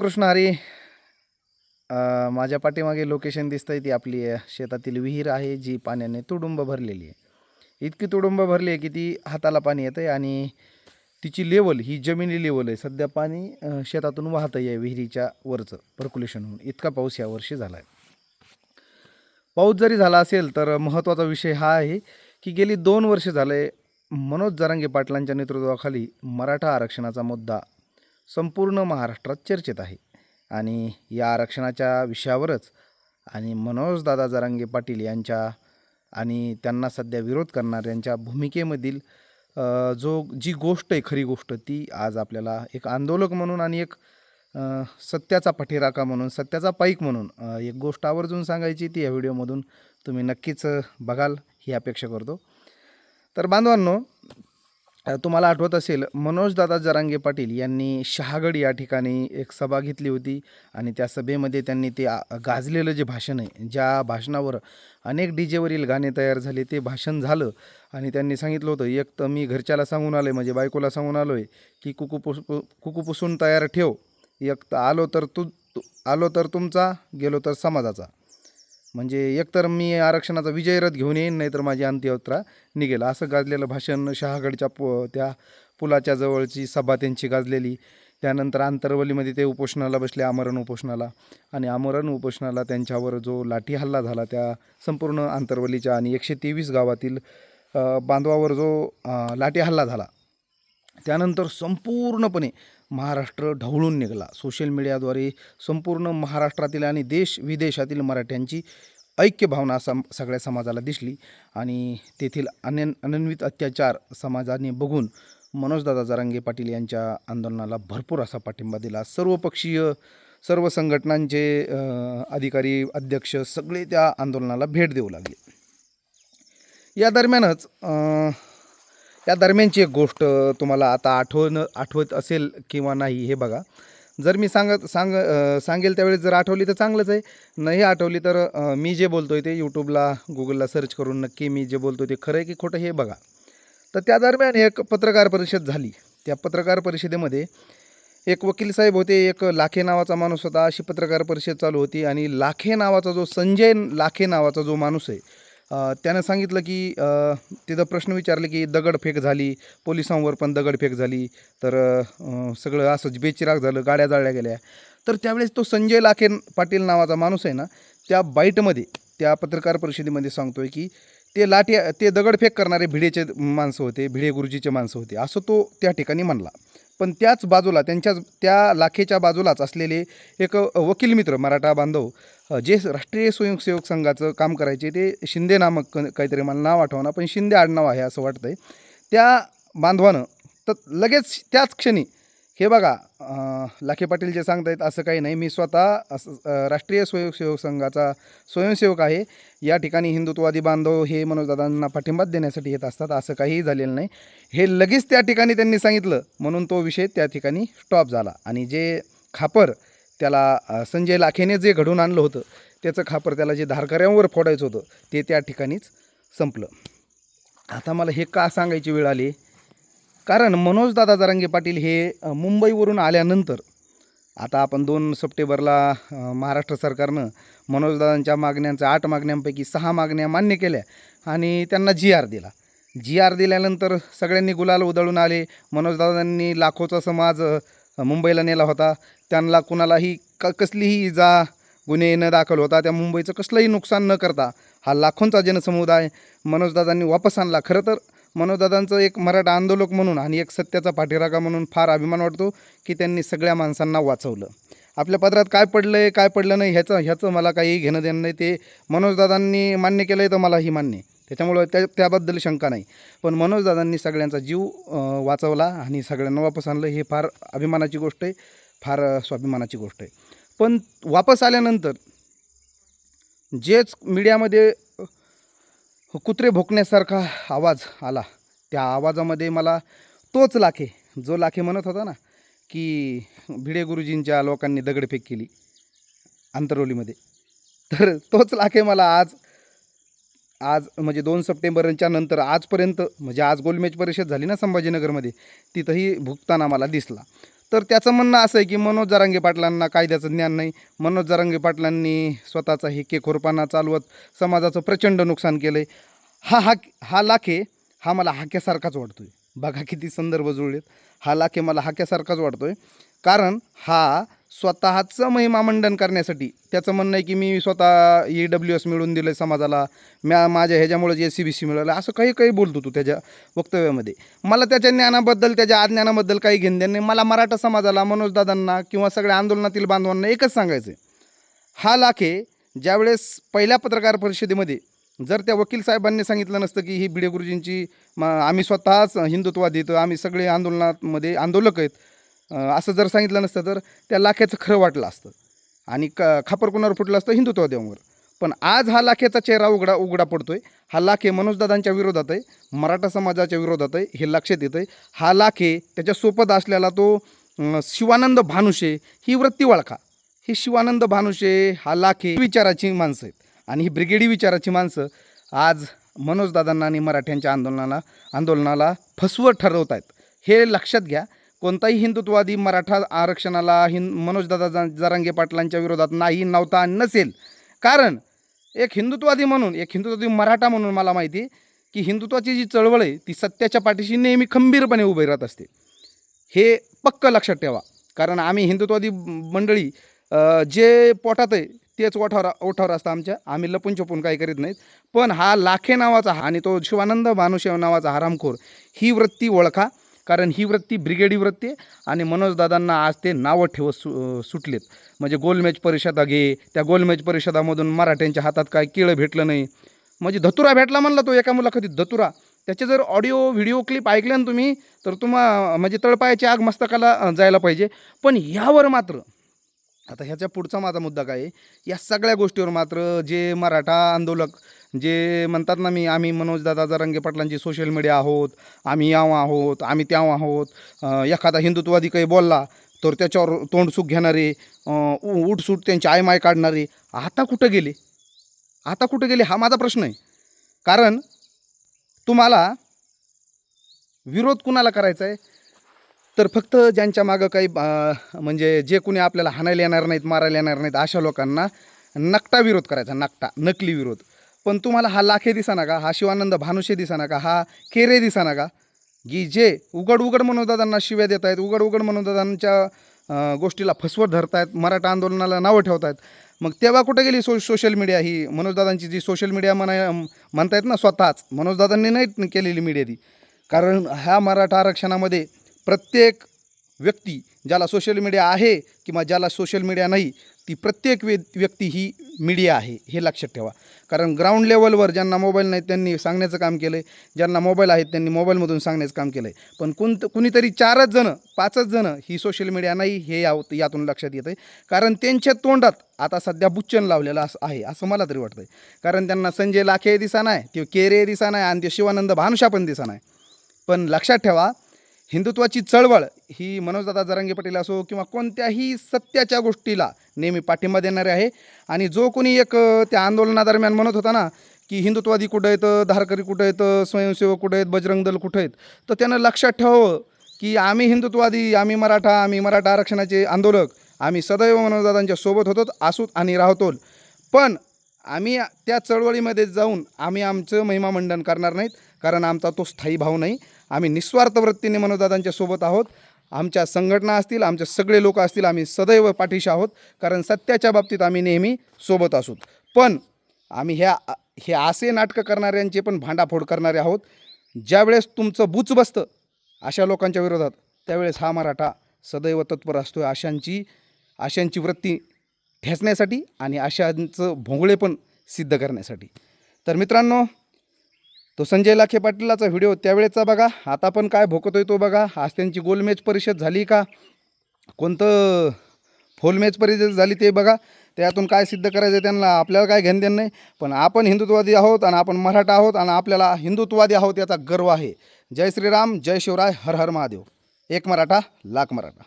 कृष्ण हरी माझ्या पाठीमागे लोकेशन दिसतंय ती आपली शेतातील विहीर आहे जी पाण्याने तुडुंब भरलेली आहे. इतकी तुडुंब भरली आहे की ती हाताला पाणी येतं आहे आणि तिची लेवल ही जमिनी लेवल आहे. सध्या पाणी शेतातून वाहतं आहे विहिरीच्या वरचं पर्क्युलेशन होऊन. इतका पाऊस यावर्षी झाला आहे पाऊस जरी झाला असेल तर महत्त्वाचा विषय हा आहे की गेली दोन वर्ष झाले मनोज जरांगे पाटलांच्या नेतृत्वाखाली मराठा आरक्षणाचा मुद्दा संपूर्ण महाराष्ट्रात चर्चेत आहे. आणि या आरक्षणाच्या विषयावरच आणि मनोजदादा जरांगे पाटील यांच्या आणि त्यांना सध्या विरोध करणाऱ्यांच्या भूमिकेमधील जो जी गोष्ट आहे खरी गोष्ट ती आज आपल्याला एक आंदोलक म्हणून आणि एक सत्याचा पठीराका म्हणून सत्याचा पाईक म्हणून एक गोष्ट आवर्जून सांगायची ती या व्हिडिओमधून तुम्ही नक्कीच बघाल ही अपेक्षा करतो. तर बांधवांनो अ, तुम्हाला आठवत असेल मनोजदादा जरांगे पाटील यांनी शहागड या ठिकाणी एक सभा घेतली होती आणि त्या सभेमध्ये त्यांनी ते आ- गाजलेलं जे भाषण आहे ज्या भाषणावर अनेक डी जेवरील गाणे तयार झाले ते भाषण झालं आणि त्यांनी सांगितलं होतं एक तर मी घरच्याला सांगून आलो आहे म्हणजे बायकोला सांगून आलो आहे की कुकू पुस कुकू पुसून तयार ठेव एक तर आलो तर तू तू- आलो तर तुमचा गेलो तर समाजाचा. म्हणजे एकतर मी आरक्षणाचा विजयरथ घेऊन येईन नाहीतर माझी अंत्ययात्रा निघेल. असं गाजलेलं भाषण शहागडच्या पु त्या पुलाच्या जवळची सभा त्यांची गाजलेली. त्यानंतर आंतरवलीमध्ये ते उपोषणाला बसले आमरण उपोषणाला. आणि आमरण उपोषणाला त्यांच्यावर जो लाठी हल्ला झाला त्या संपूर्ण आंतरवलीच्या आणि एकशे तेवीस गावातील बांधवावर जो लाठी हल्ला झाला त्यानंतर संपूर्णपणे महाराष्ट्र ढवळून निघाला. सोशल मीडियाद्वारे संपूर्ण महाराष्ट्रातील आणि देश विदेशातील मराठ्यांची ऐक्य भावना सम सगळ्या समाजाला दिसली आणि तेथील अनन अनन्वित अत्याचार समाजाने बघून मनोजदादा जरांगे पाटील यांच्या आंदोलनाला भरपूर असा पाठिंबा दिला. सर्वपक्षीय सर्व संघटनांचे अधिकारी अध्यक्ष सगळे त्या आंदोलनाला भेट देऊ लागले. या दरम्यानच या दरम्यानची एक गोष्ट तुम्हाला आता आठवण आठवत असेल किंवा नाही हे बघा. जर मी सांगत सांग सांगेल त्यावेळेस जर आठवली तर चांगलंच आहे. नाही आठवली तर मी जे बोलतो आहे ते यूट्यूबला गुगलला सर्च करून नक्की मी जे बोलतो ते खरं आहे की खोटं हे बघा. तर त्या दरम्यान एक पत्रकार परिषद झाली. त्या पत्रकार परिषदेमध्ये एक वकील साहेब होते एक लाखे नावाचा माणूस होता. अशी पत्रकार परिषद चालू होती आणि लाखे नावाचा जो संजय लाखे नावाचा जो माणूस आहे त्यानं सांगितलं की तिथं प्रश्न विचारले की दगडफेक झाली पोलिसांवर पण दगडफेक झाली तर सगळं असंच बेचिराग झालं गाड्या जाळल्या गेल्या. तर त्यावेळेस तो संजय लाखे पाटील नावाचा माणूस आहे ना त्या बाईटमध्ये त्या पत्रकार परिषदेमध्ये सांगतोय की ते लाठी ते दगडफेक करणारे भिडेचे माणसं होते भिडे गुरुजीचे माणसं होते असं तो त्या ठिकाणी म्हणला. पण त्याच बाजूला त्यांच्याच त्या लाखेच्या बाजूलाच असलेले एक वकील मित्र मराठा बांधव जे राष्ट्रीय स्वयंसेवक संघाचं काम करायचे ते शिंदे नामक क- काहीतरी मला नाव आठवणं पण शिंदे आडनाव आहे असं वाटतं आहे त्या बांधवानं तर लगेच त्याच क्षणी हे बघा लाखे पाटील जे सांगतायत असं काही नाही. मी स्वतः असं राष्ट्रीय स्वयंसेवक संघाचा स्वयंसेवक आहे. या ठिकाणी हिंदुत्ववादी बांधव हे मनोजदादांना पाठिंबा देण्यासाठी येत असतात असं काहीही झालेलं नाही. हे लगेच त्या ठिकाणी त्यांनी सांगितलं. म्हणून तो विषय त्या ठिकाणी स्टॉप झाला. आणि जे खापर त्याला संजय लाखेने जे घडून आणलं होतं त्याचं खापर त्याला जे धारकऱ्यांवर फोडायचं होतं ते त्या ठिकाणीच संपलं. आता मला हे का सांगायची वेळ आली? कारण मनोजदादा जरांगे पाटील हे मुंबईवरून आल्यानंतर आता आपण दोन सप्टेंबरला महाराष्ट्र सरकारनं मनोजदादांच्या मागण्यांच्या आठ मागण्यांपैकी सहा मागण्या मान्य केल्या आणि त्यांना जी आर दिला. जी आर दिल्यानंतर सगळ्यांनी गुलाल उधळून आले. मनोजदादांनी लाखोचा समाज मुंबईला नेला होता. त्यांना कुणालाही क कसलीही इजा गुन्हे न दाखल होता. त्या मुंबईचं कसलंही नुकसान न करता हा लाखोंचा जनसमुदाय मनोजदादांनी वापस आणला. खरं तर मनोजदादांचं एक मराठा आंदोलक म्हणून आणि एक सत्याचा पाठीराखा म्हणून फार अभिमान वाटतो की त्यांनी सगळ्या माणसांना वाचवलं. आपल्या पत्रात काय पडलं आहे काय पडलं नाही ह्याचं ह्याचं मला काही घेणं देणं नाही. ते मनोजदादांनी मान्य केलं आहे तर मला ही मान्य. त्याच्यामुळं त्या त्याबद्दल शंका नाही. पण मनोजदादांनी सगळ्यांचा जीव वाचवला आणि सगळ्यांना वापस आणलं हे फार अभिमानाची गोष्ट आहे. फार स्वाभिमानाची गोष्ट आहे. पण वापस आल्यानंतर जेच मीडियामध्ये कुत्रे भोकण्यासारखा आवाज आला. त्या आवाजामध्ये मला तोच लाखे जो लाखे म्हणत होता ना की भिडे गुरुजींच्या लोकांनी दगडफेक केली अंतरोलीमध्ये तर तोच लाखे मला आज आज म्हणजे दोन सप्टेंबरच्या नंतर आजपर्यंत म्हणजे आज गोलमेज परिषद झाली ना संभाजीनगरमध्ये तिथंही भुगताना मला दिसला. तर त्याचं म्हणणं असं आहे की मनोज जरांगे पाटलांना कायद्याचं ज्ञान नाही. मनोज जरांगे पाटलांनी स्वतःचा हेकेखोरपणा चालवत समाजाचं प्रचंड नुकसान केलं आहे हा हा हा लाखे हा मला हाक्यासारखाच वाटतो आहे बघा किती संदर्भ जुळलेत. हा लाखे मला हाक्यासारखाच वाटतो आहे कारण हा स्वतःचं महिमामंडन करण्यासाठी त्याचं म्हणणं आहे की मी स्वतः ई डब्ल्यू एस मिळवून दिलं समाजाला म्या माझ्या ह्याच्यामुळे ए सी बी सी मिळालं असं काही काही बोलतो तू त्याच्या वक्तव्यामध्ये. मला त्याच्या ज्ञानाबद्दल त्याच्या अज्ञानाबद्दल काही घेणं देणं नाही. मला मराठा समाजाला मनोजदादांना किंवा सगळ्या आंदोलनातील बांधवांना एकच सांगायचं आहे हा लाखे ज्यावेळेस पहिल्या पत्रकार परिषदेमध्ये जर त्या वकील साहेबांनी सांगितलं नसतं की ही भिडे गुरुजींची म आम्ही स्वतःच हिंदुत्वादी देतो आम्ही सगळे आंदोलनामध्ये आंदोलक आहेत असं जर सांगितलं नसतं तर त्या लाख्याचं खरं वाटलं असतं. आणि क खापर कुणावर फुटलं असतं हिंदुत्ववाद्यांवर. पण आज हा लाखेचा चेहरा उघडा उघडा पडतोय. हा लाखे मनोजदादांच्या विरोधात आहे मराठा समाजाच्या विरोधात आहे हे लक्षात येतं आहे हा लाखे त्याच्यासोबत असलेला तो शिवानंद भानुशे ही वृत्ती वळखा ही शिवानंद भानुशे हा लाखे विचाराची माणसं आहेत. आणि ही ब्रिगेडी विचाराची माणसं आज मनोजदादांना आणि मराठ्यांच्या आंदोलनाला आंदोलनाला फसवत ठरवत आहेत. हे लक्षात घ्या. कोणताही हिंदुत्ववादी मराठा आरक्षणाला हिंद मनोजदादा जरांगे पाटलांच्या विरोधात नाही नव्हता नसेल. कारण एक हिंदुत्ववादी म्हणून एक हिंदुत्ववादी मराठा म्हणून मला माहिती आहे की हिंदुत्वाची जी चळवळ आहे ती सत्याच्या पाठीशी नेहमी खंबीरपणे उभी राहत असते. हे पक्क लक्षात ठेवा. कारण आम्ही हिंदुत्ववादी मंडळी जे पोटात आहे तेच ओठावर ओठावर असतं आमच्या. आम्ही लपून छपून काही करीत नाहीत. पण हा लाखे नावाचा आणि तो शिवानंद भानुशेव नावाचा हरामखोर ही वृत्ती ओळखा. कारण ही वृत्ती ब्रिगेडी वृत्ती आहे आणि मनोजदादांना आज ते नावं ठेवत सु सुटलेत. म्हणजे गोलमॅच परिषदा घे त्या गोलमॅच परिषदामधून मराठ्यांच्या हातात काय केळं भेटलं नाही. म्हणजे धतुरा भेटला म्हणला तो एका मुलाखतीत धतुरा त्याचे जर ऑडिओ व्हिडिओ क्लिप ऐकले ना तुम्ही तर तुम्हा म्हणजे तळपायाची आग मस्तकाला जायला पाहिजे. पण यावर मात्र आता ह्याच्या पुढचा माझा मुद्दा काय या सगळ्या गोष्टीवर मात्र जे मराठा आंदोलक जे म्हणतात ना मी आम्ही मनोजदादा जरांगे पाटलांची सोशल मीडिया आहोत आम्ही याव आहोत आम्ही त्याव आहोत एखादा हिंदुत्ववादी काही बोलला तर त्याच्यावर तोंडसूक घेणारे उ- उठसूट त्यांची आयमाय काढणारे आता कुठं गेले? आता कुठं गेले? हा माझा प्रश्न आहे. कारण तुम्हाला विरोध कुणाला करायचा आहे? तर फक्त ज्यांच्या मागं काही म्हणजे जे कोणी आपल्याला हाणायला येणार नाहीत मारायला येणार नाहीत अशा लोकांना नकटा विरोध करायचा नकटा नकली विरोध. पण तुम्हाला हा लाखे दिसाना का हा शिवानंद भानुशे दिसाना का हा केरे दिसाना का की जे उघड उघड मनोदादांना शिव्या देत आहेत उघड उघड मनोदादांच्या गोष्टीला फसवत धरतायत मराठा आंदोलनाला नावं ठेवत आहेत मग तेव्हा कुठे गेली सो सोशल मीडिया ही? मनोजदादांची जी सोशल मीडिया म्हणा म्हणतायत ना स्वतःच मनोजदादांनी नाही केलेली मीडिया ती. कारण ह्या मराठा आरक्षणामध्ये प्रत्येक व्यक्ती ज्याला सोशल मीडिया आहे किंवा ज्याला सोशल मीडिया नाही ती प्रत्येक व्य व्यक्ती ही मीडिया आहे हे लक्षात ठेवा. कारण ग्राउंड लेवलवर ज्यांना मोबाईल नाही त्यांनी सांगण्याचं काम केलं आहे ज्यांना मोबाईल आहेत त्यांनी मोबाईलमधून सांगण्याचं काम केलं आहे पण कोणतं कुणीतरी चारच जणं पाचच जणं ही सोशल मीडिया नाही हे या यातून लक्षात येतं आहे कारण त्यांच्या तोंडात आता सध्या बुच्चन लावलेलं असं आहे असं मला तरी वाटतं आहे कारण त्यांना संजय लाखे दिसा नाही ते केरे दिसा नाही आणि ते शिवानंद भानुशा पण दिसा नाही पण लक्षात ठेवा हिंदुत्वाची चळवळ ही मनोजदादा जरांगे पाटील असो किंवा कोणत्याही सत्याच्या गोष्टीला नेहमी पाठिंबा देणारे आहे. आणि जो कोणी एक त्या आंदोलनादरम्यान म्हणत होता ना की हिंदुत्वादी कुठं आहेत धारकरी कुठं आहेत स्वयंसेवक कुठं आहेत बजरंग दल कुठं आहेत तर त्यानं लक्षात ठेवावं की आम्ही हिंदुत्वादी आम्ही मराठा आम्ही मराठा आरक्षणाचे आंदोलक आम्ही सदैव मनोजदादांच्या सोबत होतो असूत आणि राहतो पण आम्ही त्या चळवळीमध्ये जाऊन आम्ही आमचं महिमामंडन करणार नाहीत कारण आमचा तो स्थायी भाव नाही. आम्ही निस्वार्थ वृत्तीने मनोदादांच्या सोबत आहोत. आमच्या संघटना असतील आमचे सगळे लोक असतील आम्ही सदैव पाठीशी आहोत. कारण सत्याच्या बाबतीत आम्ही नेहमी सोबत असू. पण आम्ही ह्या हे असे नाटकं करणाऱ्यांचे पण भांडाफोड करणारे आहोत. ज्यावेळेस तुमचं बुच बसतं अशा लोकांच्या विरोधात त्यावेळेस हा मराठा सदैव तत्पर असतो आहे अशांची अशांची वृत्ती ठेचण्यासाठी आणि अशांचं भोंगळे पण सिद्ध करण्यासाठी. तर मित्रांनो तो संजय लाखे पाटीलाचा व्हिडिओ त्यावेळेचा बघा. आता पण काय भोकतोय तो बघा. आज त्यांची गोलमॅच परिषद झाली का? कोणतं फोल मॅच परिषद झाली ते बघा. त्यातून काय सिद्ध करायचं आहे त्यांना आपल्याला काय घेणं देणं नाही. पण आपण हिंदुत्ववादी आहोत आणि आपण मराठा आहोत आणि आपल्याला हिंदुत्ववादी आहोत याचा गर्व आहे. जय श्रीराम जय शिवराय हर हर महादेव. एक मराठा लाख मराठा.